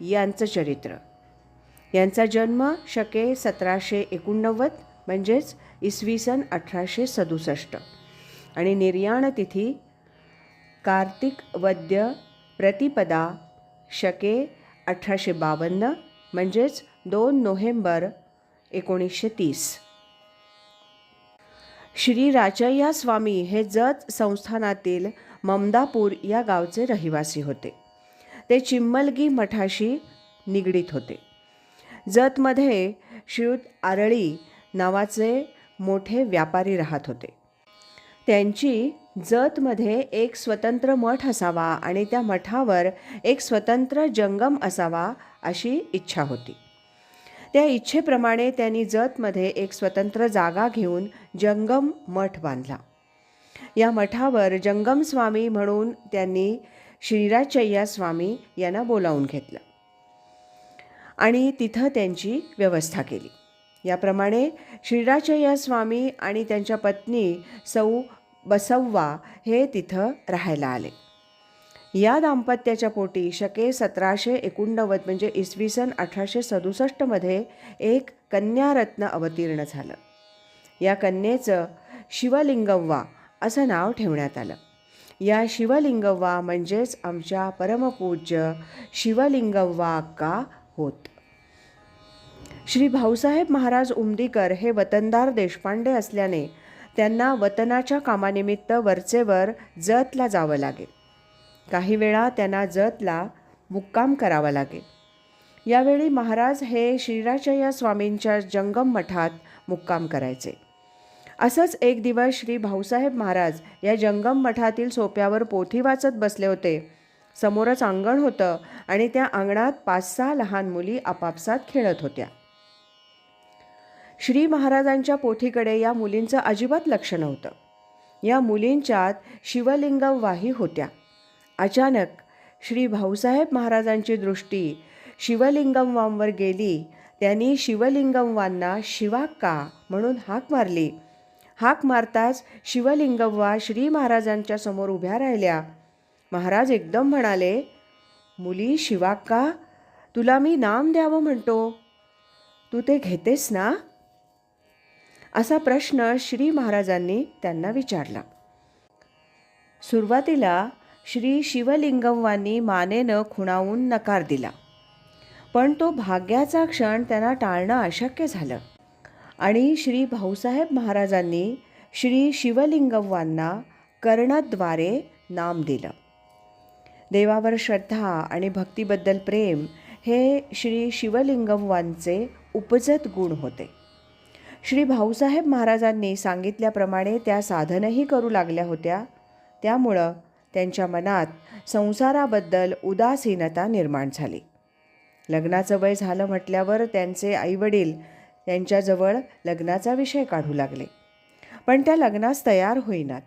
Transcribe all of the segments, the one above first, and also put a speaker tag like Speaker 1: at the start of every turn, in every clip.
Speaker 1: यांचं चरित्र. यांचा जन्म शके सतराशे एकोणनव्वद म्हणजेच इसवी सन अठराशे सदुसष्ट. आणि निर्याण तिथी कार्तिक वद्य प्रतिपदा शके अठराशे बावन्न म्हणजेच दोन नोव्हेंबर एकोणीसशे तीस. श्री राचय्या स्वामी हे जत संस्थानातील ममदापूर या गावचे रहिवासी होते. ते चिम्मलगी मठाशी निगडीत होते. जतमध्ये श्रीयुत आरळी नावाचे मोठे व्यापारी राहत होते. त्यांची जतमध्ये एक स्वतंत्र मठ असावा आणि त्या मठावर एक स्वतंत्र जंगम असावा अशी इच्छा होती. त्या इच्छेप्रमाणे त्यांनी जतमध्ये एक स्वतंत्र जागा घेऊन जंगम मठ बांधला. या मठावर जंगम स्वामी म्हणून त्यांनी श्रीराजचय्या स्वामी यांना बोलावून घेतलं. आणि तिथं त्यांची व्यवस्था केली. याप्रमाणे श्रीराजचय्या स्वामी आणि त्यांच्या पत्नी सौ बसव्वा हे तिथं राहायला आले. या दाम्पत्याच्या पोटी शके सतराशे एकोणनव्वद म्हणजे इसवी सन अठराशे सदुसष्टमध्ये एक कन्यारत्न अवतीर्ण झालं. या कन्येचं शिवलिंगव्वा असं नाव ठेवण्यात आलं. या शिवलिंगव्वा म्हणजेच आमच्या परमपूज्य शिवलिंगव्वा अक्का होत? श्री भाऊसाहेब महाराज उमदीकर हे वतनदार देशपांडे असल्याने त्यांना वतनाच्या कामानिमित्त वरचेवर जतला जावं लागे काही वेळा त्यांना जतला मुक्काम करावा लागे यावेळी महाराज हे श्रीराचय्या स्वामींच्या जंगम मठात मुक्काम करायचे. असंच एक दिवस श्री भाऊसाहेब महाराज या जंगम मठातील सोप्यावर पोथी वाचत बसले होते. समोरच अंगण होतं आणि त्या अंगणात पाच सहा लहान मुली आपापसात खेळत होत्या. श्री महाराजांच्या पोथीकडे या मुलींचं अजिबात लक्ष नव्हतं. या मुलींच्यात शिवलिंगवाही होत्या. अचानक श्री भाऊसाहेब महाराजांची दृष्टी शिवलिंगमवांवर गेली. त्यांनी शिवलिंगमवांना शिवाक्का म्हणून हाक मारली. हाक मारताच शिवलिंगव्वा श्री महाराजांच्या समोर उभ्या राहिल्या. महाराज एकदम म्हणाले मुली शिवाक्का तुला मी नाम द्यावं म्हणतो. तू ते घेतेस ना? असा प्रश्न श्री महाराजांनी त्यांना विचारला. सुरुवातीला श्री शिवलिंगव्वांनी मानेनं खुणावून नकार दिला. पण तो भाग्याचा क्षण त्यांना टाळणं अशक्य झालं. आणि श्री भाऊसाहेब महाराजांनी श्री शिवलिंगव्वांना कर्णद्वारे नाम दिलं. देवावर श्रद्धा आणि भक्तीबद्दल प्रेम हे श्री शिवलिंगव्वांचे उपजत गुण होते. श्री भाऊसाहेब महाराजांनी सांगितल्याप्रमाणे त्या साधनही करू लागल्या होत्या. त्यामुळं त्यांच्या मनात संसाराबद्दल उदासीनता निर्माण झाली. लग्नाचं वय झालं म्हटल्यावर त्यांचे आईवडील त्यांच्याजवळ लग्नाचा विषय काढू लागले. पण त्या लग्नास तयार होईनात.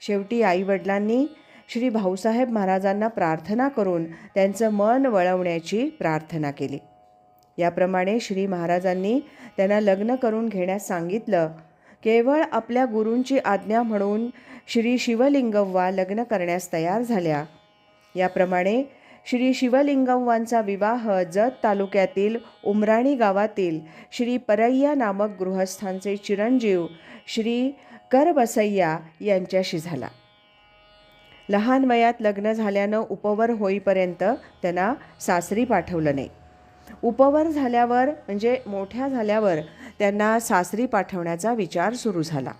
Speaker 1: शेवटी आईवडिलांनी श्री भाऊसाहेब महाराजांना प्रार्थना करून त्यांचं मन वळवण्याची प्रार्थना केली. याप्रमाणे श्री महाराजांनी त्यांना लग्न करून घेण्यास सांगितलं. केवळ आपल्या गुरूंची आज्ञा म्हणून श्री शिवलिंगव्वा लग्न करण्यास तयार झाल्या. याप्रमाणे श्री शिवलिंगमवांचा विवाह जत तालुक्यातील उमराणी गावातील श्री परय्या नामक गृहस्थांचे चिरंजीव श्री करबसय्या यांच्याशी झाला. लहान वयात लग्न झाल्यानं उपवर होईपर्यंत त्यांना सासरी पाठवलं नाही. उपवर झाल्यावर म्हणजे मोठ्या झाल्यावर त्यांना सासरी पाठवण्याचा विचार सुरू झाला.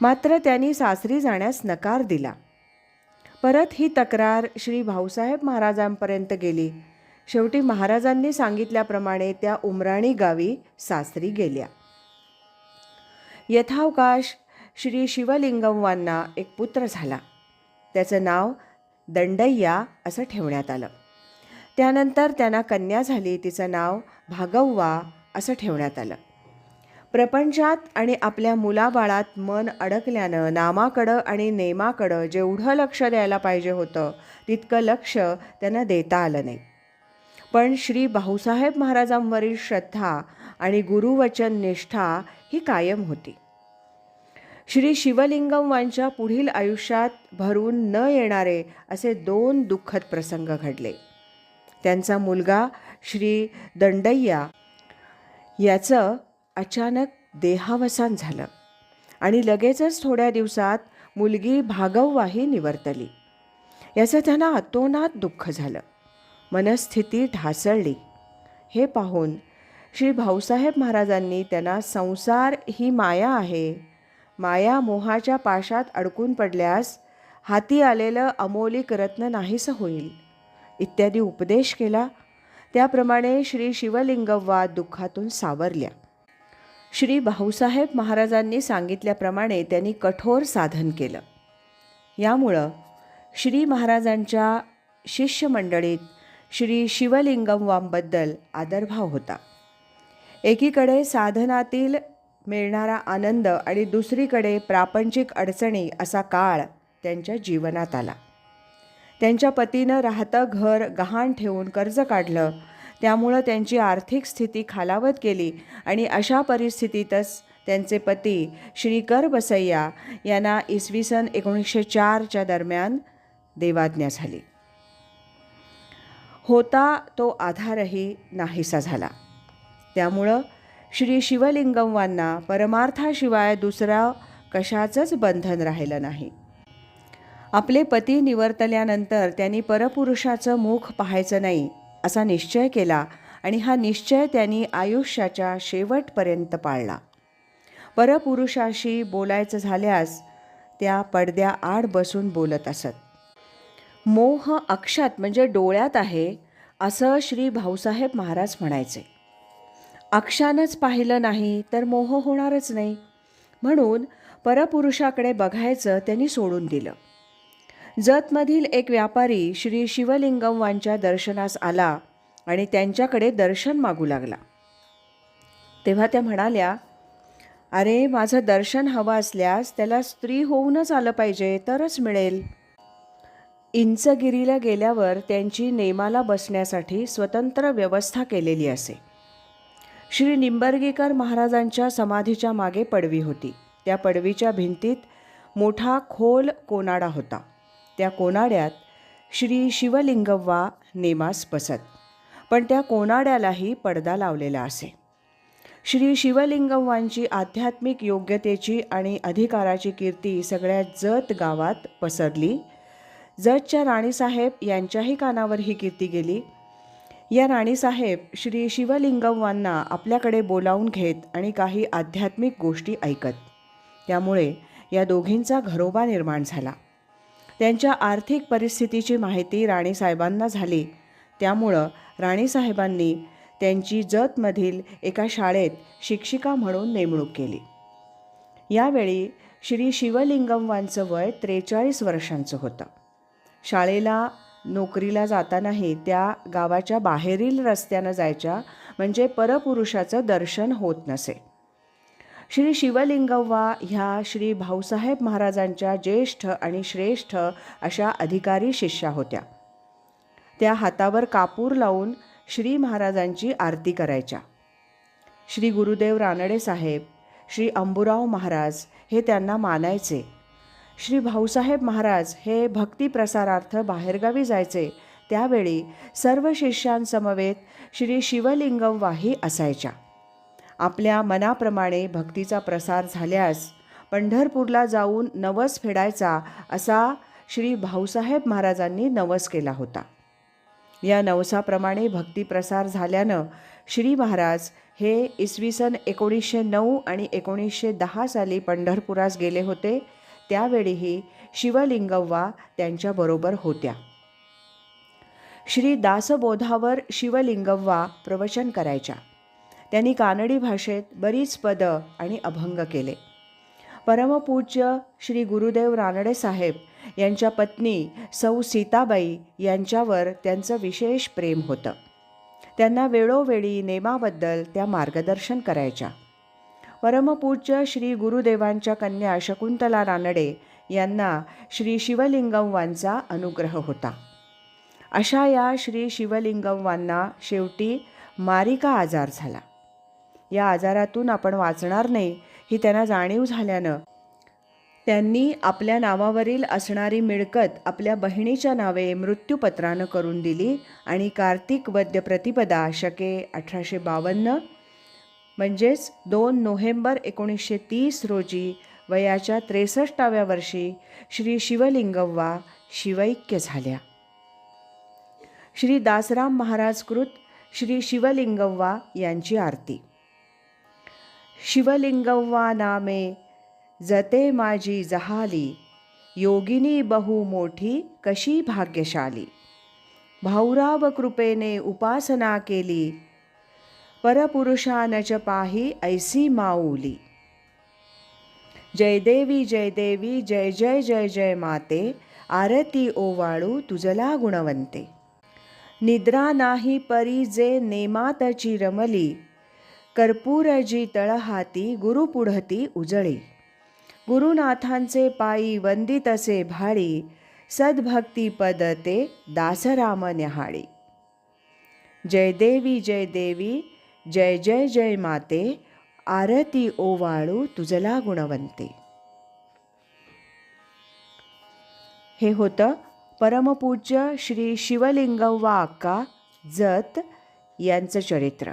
Speaker 1: मात्र त्यांनी सासरी जाण्यास नकार दिला. परत ही तक्रार श्री भाऊसाहेब महाराजांपर्यंत गेली. शेवटी महाराजांनी सांगितल्याप्रमाणे त्या उमराणी गावी सासरी गेल्या. यथावकाश श्री शिवलिंगव्वांना एक पुत्र झाला. त्याचं नाव दंडय्या असं ठेवण्यात आलं. त्यानंतर त्यांना कन्या झाली. तिचं नाव भागव्वा असं ठेवण्यात आलं. प्रपंचात आणि आपल्या मुलाबाळात मन अडकल्यानं नामाकडं आणि नेमाकडं जेवढं लक्ष द्यायला पाहिजे होतं तितकं लक्ष त्यांना देता आलं नाही. पण श्री भाऊसाहेब महाराजांवरील श्रद्धा आणि गुरुवचन निष्ठा ही कायम होती. श्री शिवलिंगमवांच्या पुढील आयुष्यात भरून न येणारे असे दोन दुःखद प्रसंग घडले. त्यांचा मुलगा श्री दंडय्या याचं अचानक देहावसान झालं आणि लगेचच थोड्या दिवसात मुलगी भागववाही निवर्तली. याचं त्यांना अतोनात दुःख झालं. मनस्थिती ढासळली. हे पाहून श्री भाऊसाहेब महाराजांनी त्यांना संसार ही माया आहे. माया मोहाच्या पाशात अडकून पडल्यास हाती आलेलं अमोलिक रत्न नाहीसं होईल. इत्यादी उपदेश केला. त्याप्रमाणे श्री शिवलिंगव्वा दुःखातून सावरल्या. श्री भाऊसाहेब महाराजांनी सांगितल्याप्रमाणे त्यांनी कठोर साधन केलं. यामुळं श्री महाराजांच्या शिष्यमंडळीत श्री शिवलिंगमवांबद्दल आदरभाव होता. एकीकडे साधनातील मिळणारा आनंद आणि दुसरीकडे प्रापंचिक अडचणी असा काळ त्यांच्या जीवनात आला. त्यांच्या पतीनं राहतं घर गहाण ठेवून कर्ज काढलं त्यामुळं त्यांची आर्थिक स्थिती खालावत गेली. आणि अशा परिस्थितीतच त्यांचे पती श्री कर बसय्या यांना इसवी सन एकोणीसशे चारच्या दरम्यान देवाज्ञा झाली. होता तो आधारही नाहीसा झाला. त्यामुळं श्री शिवलिंगमवांना परमार्थाशिवाय दुसरा कशाचंच बंधन राहिलं नाही. आपले पती निवर्तल्यानंतर त्यांनी परपुरुषाचं मुख पाहायचं नाही. असा निश्चय केला आणि हा निश्चय त्यांनी आयुष्याच्या शेवटपर्यंत पाळला. परपुरुषाशी बोलायचं झाल्यास त्या पडद्या आड बसून बोलत असत. मोह अक्षात म्हणजे डोळ्यात आहे असं श्री भाऊसाहेब महाराज म्हणायचे. अक्षानंच पाहिलं नाही तर मोह होणारच नाही. म्हणून परपुरुषाकडे बघायचं त्यांनी सोडून दिलं. जतमधील एक व्यापारी श्री शिवलिंगमवांच्या दर्शनास आला आणि त्यांच्याकडे दर्शन मागू लागला. तेव्हा त्या म्हणाल्या अरे माझं दर्शन हवं असल्यास त्याला स्त्री होऊनच आलं पाहिजे तरच मिळेल. इंचगिरीला गेल्यावर त्यांची नेमाला बसण्यासाठी स्वतंत्र व्यवस्था केलेली असे. श्री निंबर्गीकर महाराजांच्या समाधीच्या मागे पडवी होती. त्या पडवीच्या भिंतीत मोठा खोल कोनाडा होता. त्या कोनाड्यात श्री शिवलिंगव्वा नेमास बसत. पण त्या कोनाड्यालाही पडदा लावलेला असे. श्री शिवलिंगव्वांची आध्यात्मिक योग्यतेची आणि अधिकाराची कीर्ती सगळ्या जत गावात पसरली. जतच्या राणीसाहेब यांच्याही कानावर ही कीर्ती गेली. या राणीसाहेब श्री शिवलिंगव्वांना आपल्याकडे बोलावून घेत आणि काही आध्यात्मिक गोष्टी ऐकत. त्यामुळे या दोघींचा घरोबा निर्माण झाला. त्यांच्या आर्थिक परिस्थितीची माहिती राणीसाहेबांना झाली. त्यामुळं राणीसाहेबांनी त्यांची जतमधील एका शाळेत शिक्षिका म्हणून नेमणूक केली. यावेळी श्री शिवलिंगमवांचं वय त्रेचाळीस वर्षांचं होतं. शाळेला नोकरीला जातानाही त्या गावाच्या बाहेरील रस्त्यानं जायच्या म्हणजे परपुरुषाचं दर्शन होत नसे. श्री शिवलिंगव्वा ह्या श्री भाऊसाहेब महाराजांच्या ज्येष्ठ आणि श्रेष्ठ अशा अधिकारी शिष्या होत्या. त्या हातावर कापूर लावून श्री महाराजांची आरती करायच्या. श्री गुरुदेव रानडे साहेब श्री अंबुराव महाराज हे त्यांना मानायचे. श्री भाऊसाहेब महाराज हे भक्तिप्रसारार्थ बाहेरगावी जायचे. त्यावेळी सर्व शिष्यांसमवेत श्री शिवलिंगमवाही असायच्या. आपल्या मनाप्रमाणे भक्तीचा प्रसार झाल्यास पंढरपूरला जाऊन नवस फेडायचा असा श्री भाऊसाहेब महाराजांनी नवस केला होता. या नवसाप्रमाणे भक्तिप्रसार झाल्यानं श्री महाराज हे इसवी सन एकोणीसशे नऊ आणि एकोणीसशे दहा साली पंढरपुरास गेले होते. त्यावेळीही शिवलिंगव्वा त्यांच्याबरोबर होत्या. श्री दासबोधावर शिवलिंगव्वा प्रवचन करायच्या. त्यांनी कानडी भाषेत बरीच पदं आणि अभंग केले. परमपूज्य श्री गुरुदेव रानडे साहेब यांच्या पत्नी सौ सीताबाई यांच्यावर त्यांचं विशेष प्रेम होतं. त्यांना वेळोवेळी नेमाबद्दल त्या मार्गदर्शन करायच्या. परमपूज्य श्री गुरुदेवांच्या कन्या शकुंतला रानडे यांना श्री शिवलिंगमवांचा अनुग्रह होता. अशा या श्री शिवलिंगमवांना शेवटी मारिका आजार झाला. या आजारातून आपण वाचणार नाही ही त्यांना जाणीव झाल्यानं. त्यांनी आपल्या नावावरील असणारी मिळकत आपल्या बहिणीच्या नावे मृत्यूपत्रानं करून दिली आणि कार्तिक वद्य प्रतिपदा शके अठराशे बावन्न म्हणजेच दोन नोव्हेंबर एकोणीसशे तीस रोजी वयाच्या त्रेसष्टाव्या वर्षी श्री शिवलिंगव्वा शिवैक्य झाल्या. श्री दासराम महाराज कृत श्री शिवलिंगव्वा यांची आरती. शिवलिंगव्वा नामे जते माझी जहाली योगिनी बहु मोठी कशी भाग्यशाली. भाऊराव कृपेने उपासना केली परपुरुषानच पाही ऐसी माऊली. जयदेवी जयदेवी जय जय जय जय जय माते आरती ओवाळू तुझला गुणवंते. निद्रा नाही परी जे नेमातची रमली कर्पूरजी तळहाती गुरुपुढती उजळी. गुरुनाथांचे पायी वंदितसे भाळी सद्भक्ती पदते दासराम न्याहाळी. जय देवी जय देवी जय जय जय माते आरती ओवाळू तुझला गुणवंते. हे होतं परमपूज्य श्री शिवलिंगव्वा अक्का जत यांचं चरित्र.